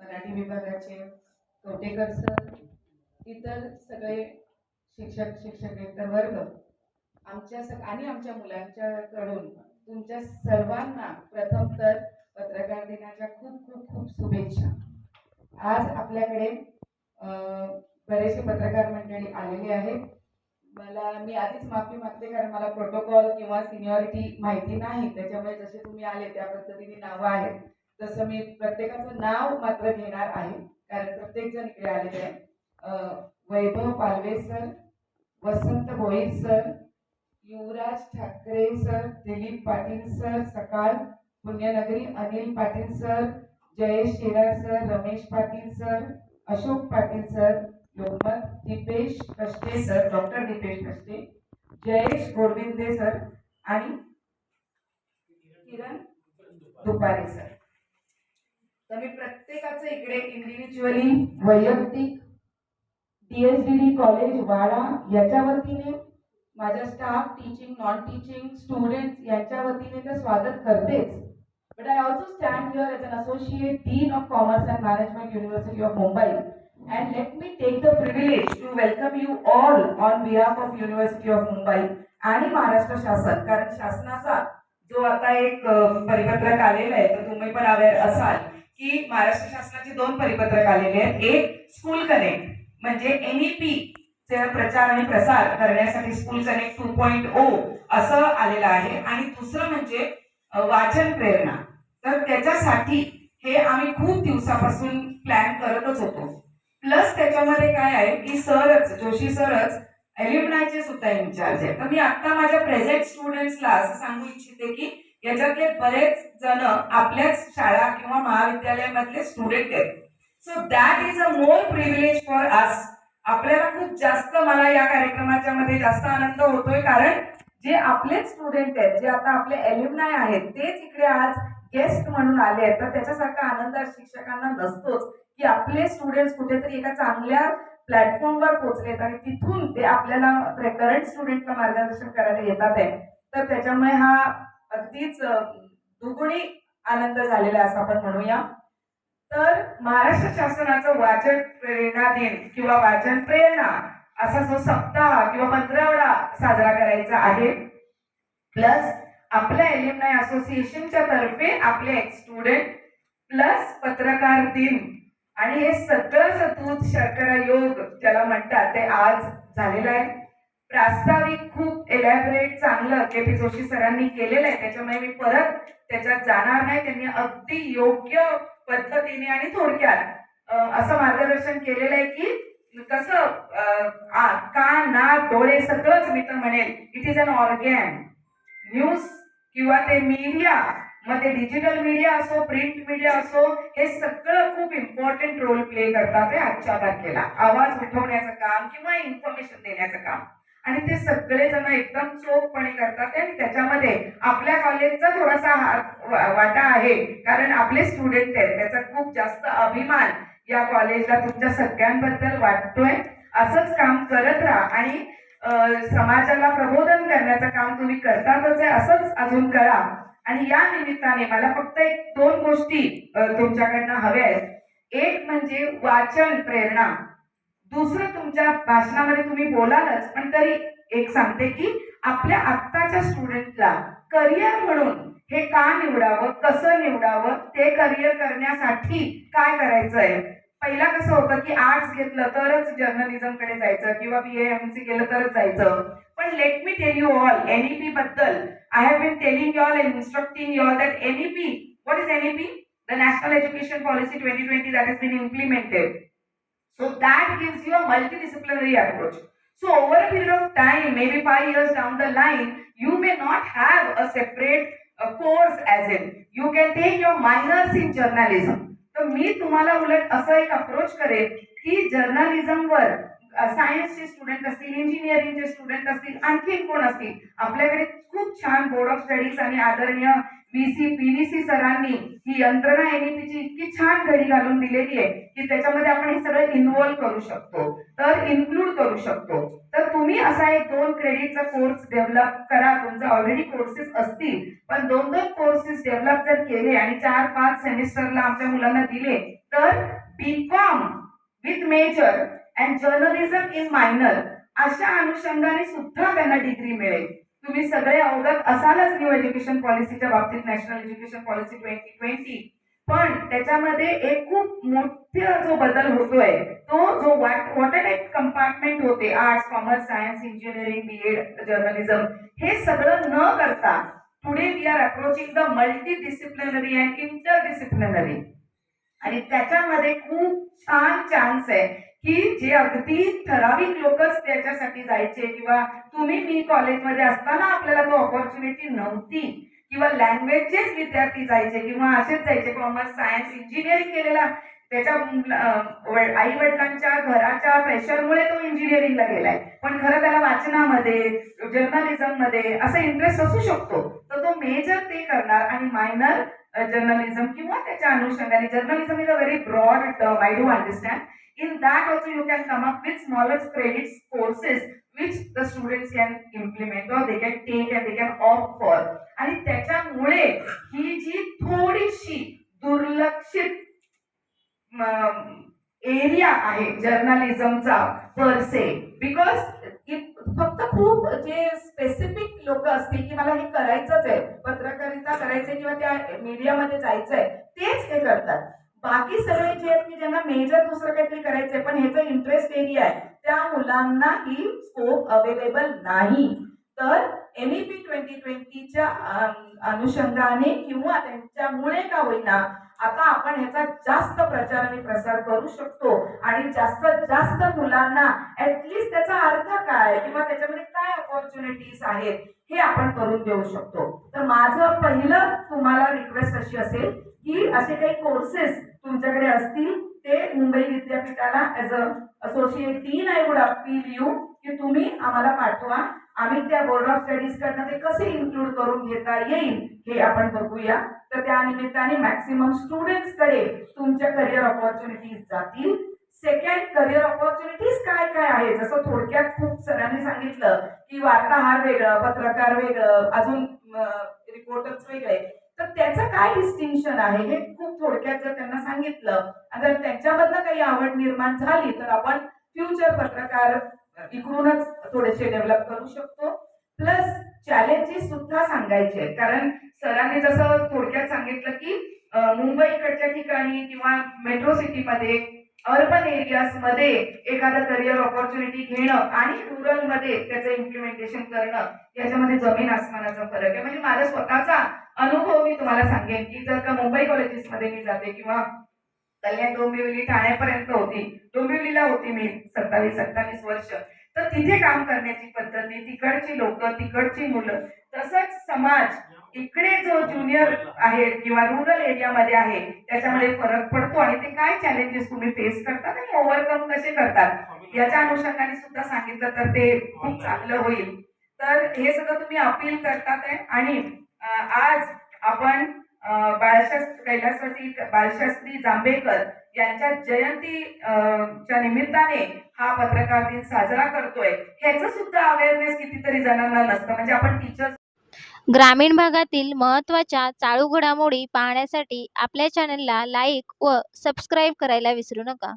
मराठी विभागाचे कवटेकर सर इतर सगळे शिक्षक शिक्षकेतर वर्ग आमच्या सग आणि आमच्या मुलांच्याकडून तुमच्या सर्वांना प्रथम तर पत्रकार दिनाच्या खूप खूप खूप शुभेच्छा. आज आपल्याकडे बरेचसे पत्रकार मंडळी आलेले आहेत. मला मी आधीच माफी मागते कारण मला प्रोटोकॉल किंवा सिनियॉरिटी माहिती नाही. त्याच्यामुळे जसे तुम्ही आले त्या पद्धतीने नावं आहेत. तसं मी प्रत्येकाचं नाव मात्र घेणार आहे. कारण प्रत्येक जण इकडे आलेले आहे Vaibhav Palve sir Vasant Bhoir sir Yuvraj Thackeray sir Dilip Patil sir Sakal Punyanagari Anil Patil sir Jayesh Shelar sir Ramesh Patil sir Ashok Patil sir Lokmat Dipesh Kashte sir doctor Dipesh Kashte Jayesh Godvinde sir आणि Kiran Dupare sir. तर मी प्रत्येकाचं इकडे individually वैयक्तिक D college वाडा याच्या वतीने माझ्या staff teaching non teaching students यांच्या वतीने तर स्वागत करतेच. But I also stand your as an associate dean of commerce and management university of Mumbai and let me take the privilege to welcome you all on behalf of University of Mumbai आणि महाराष्ट्र शासन. कारण शासनाचा जो आता एक परिपत्रक आलेला आहे तर तुम्ही पण अवेअर असाल. की महाराष्ट्र शासनाचे दोन परिपत्रक आलेले आहेत. एक स्कूल कनेक्ट म्हणजे एनईपी चे प्रचार आणि प्रसार करण्यासाठी school connect two point O असं आलेलं आहे. आणि दुसरं म्हणजे वाचन प्रेरणा. तर त्याच्यासाठी हे आम्ही खूप दिवसापासून प्लॅन करतच होतो. प्लस त्याच्यामध्ये काय आहे की सरच जोशी सरच एल्युमिनायचे सुद्धा इन्चार्ज आहे. तर मी आता माझ्या प्रेझेंट स्टुडंट्सला असं सांगू इच्छिते की याच्यातले बरेच जण आपल्याच शाळा किंवा महाविद्यालयामधले स्टुडंट आहेत. So that is a more privilege for us आपल्याला खूप जास्त मला या कार्यक्रमाच्या मध्ये जास्त आनंद होतोय कारण जे आपलेच स्टुडंट आहेत जे आता आपले एल्युमनाय आहेत तेच इकडे आज गेस्ट म्हणून आले आहेत. तर त्याच्यासारखा आनंद शिक्षकांना नसतोच की आपले स्टुडंट कुठेतरी एका चांगल्या प्लॅटफॉर्मवर पोहोचलेत आणि तिथून ते आपल्याला करंट स्टुडंटला मार्गदर्शन करायला येतात आहे. तर त्याच्यामुळे हा अगदीच दुगुणी आनंद झालेला असं आपण म्हणूया. तर महाराष्ट्र शासनाचं वाचन प्रेरणा दिन किंवा वाचन प्रेरणा असा जो सप्ताह किंवा पंधरावडा साजरा करायचा आहे. प्लस आपल्या एलिमनाय असोसिएशनच्या तर्फे आपले स्टुडंट प्लस पत्रकार दिन आणि हे सगळं दूध शर्करा योग ज्याला म्हणतात ते आज झालेलं आहे. प्रास्ताविक खूप एलॅबरेट चांगलं के पी जोशी सरांनी केलेलं आहे. त्याच्यामुळे मी परत त्याच्यात जाणार नाही. त्यांनी अगदी योग्य पद्धतीने आणि थोडक्यात असं मार्गदर्शन केलेलं आहे की कसं का ना कान नाक डोळे सगळंच मी तर म्हणेल it is an organ news किंवा ते मीडिया मग ते डिजिटल मीडिया असो प्रिंट मीडिया असो हे सगळं खूप इम्पॉर्टंट रोल प्ले करतात हे आजच्या तारखेला. आवाज उठवण्याचं काम किंवा इन्फॉर्मेशन देण्याचं काम. आणि ते सगळे जण एकदम चोखपणे करतात आणि त्याच्यामध्ये आपल्या कॉलेजचा थोडासा हात वाटा आहे. कारण आपले स्टुडंट आहेत त्याचा खूप जास्त अभिमान या कॉलेजला तुमच्या सगळ्यांबद्दल वाटतोय. असंच काम करत राहा आणि समाजाला प्रबोधन करण्याचं काम तुम्ही करतातच आहे. असंच अजून करा. आणि या निमित्ताने मला फक्त एक दोन गोष्टी तुमच्याकडनं हव्या आहेत. एक म्हणजे वाचन प्रेरणा. दुसरं तुमच्या भाषणामध्ये तुम्ही बोलालच पण तरी एक सांगते की आपल्या आत्ताच्या स्टुडंटला करिअर म्हणून हे का निवडावं कसं निवडावं ते करिअर करण्यासाठी काय करायचं आहे पहिला कसं होतं की आर्ट्स घेतलं तरच जर्नलिझमकडे जायचं किंवा बी एम सी केलं तरच जायचं. पण let me tell you all NEP बद्दल I have been telling you all and instructing you all that NEP what is NEP the national education policy twenty twenty that is been implemented So that gives you a multidisciplinary approach. So over a period of time, maybe five years down the line, you may not have a separate uh, course as in. You can take your minors in journalism. तर मी तुम्हाला उलट असं एक approach करेन की जर्नलिझमवर सायन्सचे student असतील इंजिनिअरिंगचे student असतील आणखीन कोण असतील? आपल्याकडे खूप छान बोर्ड ऑफ स्टडीज आणि आदरणीय बीसी पीव्हीसी सरांनी ही यंत्रणा एनईपीची इतकी छान घडी घालून दिलेली आहे की त्याच्यामध्ये आपण हे सगळं इन्व्हॉल्व करू शकतो. तर इन्क्लूड करू शकतो. तर तुम्ही असा एक दोन क्रेडिटचा कोर्स डेव्हलप करा. तुमचे ऑलरेडी कोर्सेस असतील पण दोन दोन कोर्सेस डेव्हलप जर केले आणि चार पाच सेमिस्टरला आमच्या मुलांना दिले तर B com with major and journalism in minor अशा अनुषंगाने सुद्धा त्यांना डिग्री मिळेल. तुम्ही सगळे अवगत असालच न्यू एज्युकेशन पॉलिसीच्या बाबतीत national education policy twenty twenty पण त्याच्यामध्ये एक खूप मोठा जो बदल होतोय तो जो वॉटर टाईप कंपार्टमेंट होते arts commerce science engineering B ed journalism हे सगळं न करता today we are approaching the multidisciplinary and interdisciplinary आणि त्याच्यामध्ये खूप छान चान्स आहे. की जे अगदी ठराविक लोकच त्याच्यासाठी जायचे किंवा तुम्ही मी कॉलेजमध्ये असताना आपल्याला तो ऑपॉर्च्युनिटी नव्हती. किंवा लँग्वेजचेच विद्यार्थी जायचे किंवा असेच जायचे कॉमर्स सायन्स इंजिनिअरिंग केलेला. त्याच्या आई वडिलांच्या घराच्या प्रेशरमुळे तो इंजिनिअरिंगला गेलाय. पण खरं त्याला वाचनामध्ये जर्नलिझममध्ये असा इंटरेस्ट असू शकतो. तर तो मेजर ते करणार आणि मायनर जर्नलिझम किंवा त्याच्या अनुषंगाने. Journalism is a very broad term I do understand in that also you can come up with smaller credits courses which the students can implement or they can take and they can opt for आणि त्याच्यामुळे ही जी थोडीशी दुर्लक्षित area आहे जर्नलिझमचा पर से because फक्त खूप जे specific लोक असतील की मला हे करायचंच आहे पत्रकारिता करायचंय किंवा त्या मीडियामध्ये जायचंय तेच हे करतात बाकी सगळे जे आहेत की ज्यांना मेजर दुसरं काहीतरी करायचंय पण ह्याचा इंटरेस्ट एरिया आहे त्या मुलांना ही स्कोप अवेलेबल नाही. तर एम ई पी ट्वेंटी ट्वेंटीच्या अनुषंगाने किंवा त्यांच्यामुळे का होईना आता आपण ह्याचा जास्त प्रचार आणि प्रसार करू शकतो. आणि जास्तीत जास्त मुलांना ऍटलिस्ट त्याचा अर्थ काय किंवा त्याच्यामध्ये काय ऑपॉर्च्युनिटीज आहेत हे आपण करून देऊ शकतो. तर माझं पहिलं तुम्हाला रिक्वेस्ट अशी असेल की असे काही कोर्सेस तुमच्याकडे असतील ते मुंबई विद्यापीठाला as a associate dean I would appeal you की तुम्ही आम्हाला पाठवा. आम्ही त्या बोर्ड ऑफ स्टडीज कडनं ते कसे इन्क्लूड करून घेता येईल हे आपण बघूया. तर त्या निमित्ताने मॅक्सिमम स्टुडंट्सकडे तुमच्या करिअर ऑपॉर्च्युनिटीज जातील. सेकंड करिअर ऑपॉर्च्युनिटीज काय काय आहे जसं थोडक्यात खूप सरांनी सांगितलं की वार्ताहार वेगळं पत्रकार वेगळं अजून रिपोर्टर्स वेगळे. तर त्याचं काय डिस्टिंक्शन आहे? हे थोडक्यात जर त्यांना सांगितलं जर त्यांच्यामधनं काही आवड निर्माण झाली तर आपण फ्युचर पत्रकार इकडूनच थोडेसे डेव्हलप करू शकतो प्लस चॅलेंजेस सुद्धा सांगायचे आहेत. कारण सरांनी जसं थोडक्यात सांगितलं की मुंबईकडच्या ठिकाणी किंवा मेट्रो सिटीमध्ये अर्बन एरियाजमध्ये एखादं करिअर ऑपॉर्च्युनिटी घेणं आणि रुरलमध्ये त्याचं इम्प्लिमेंटेशन करणं याच्यामध्ये जमीन आसमानाचा फरक आहे. म्हणजे माझा स्वतःचा अनुभव मी तुम्हाला सांगेन की जर का मुंबई कॉलेजेसमध्ये मी जाते किंवा कल्याण डोंबिवली ठाण्यापर्यंत होती डोंबिवलीला होती मी सत्तावीस अठ्ठावीस वर्ष तर तिथे काम करण्याची पद्धती तिकडची लोक तिकडची मुलं तसंच समाज इकडे जो ज्युनियर आहे किंवा रुरल एरियामध्ये आहे त्याच्यामध्ये फरक पडतो आणि ते काय चॅलेंजेस तुम्ही फेस करतात आणि ओव्हरकम कसे करतात? याच्या अनुषंगाने सुद्धा सांगितलं तर ते खूप चांगलं होईल. तर हे सगळं तुम्ही अपील करतात आहे आणि आज आपण बाळशास्त्री कैलासवासी बाळशास्त्री जांभेकर यांच्या जयंती च्या निमित्ताने हा पत्रकार दिन साजरा करतोय. ह्याचं सुद्धा अवेअरनेस कितीतरी जणांना नसतं. म्हणजे आपण टीचर्स ग्रामीण भागातील महत्त्वाच्या चाळू घडामोडी पाहण्यासाठी आपल्या चॅनलला लाईक व सबस्क्राईब करायला विसरू नका.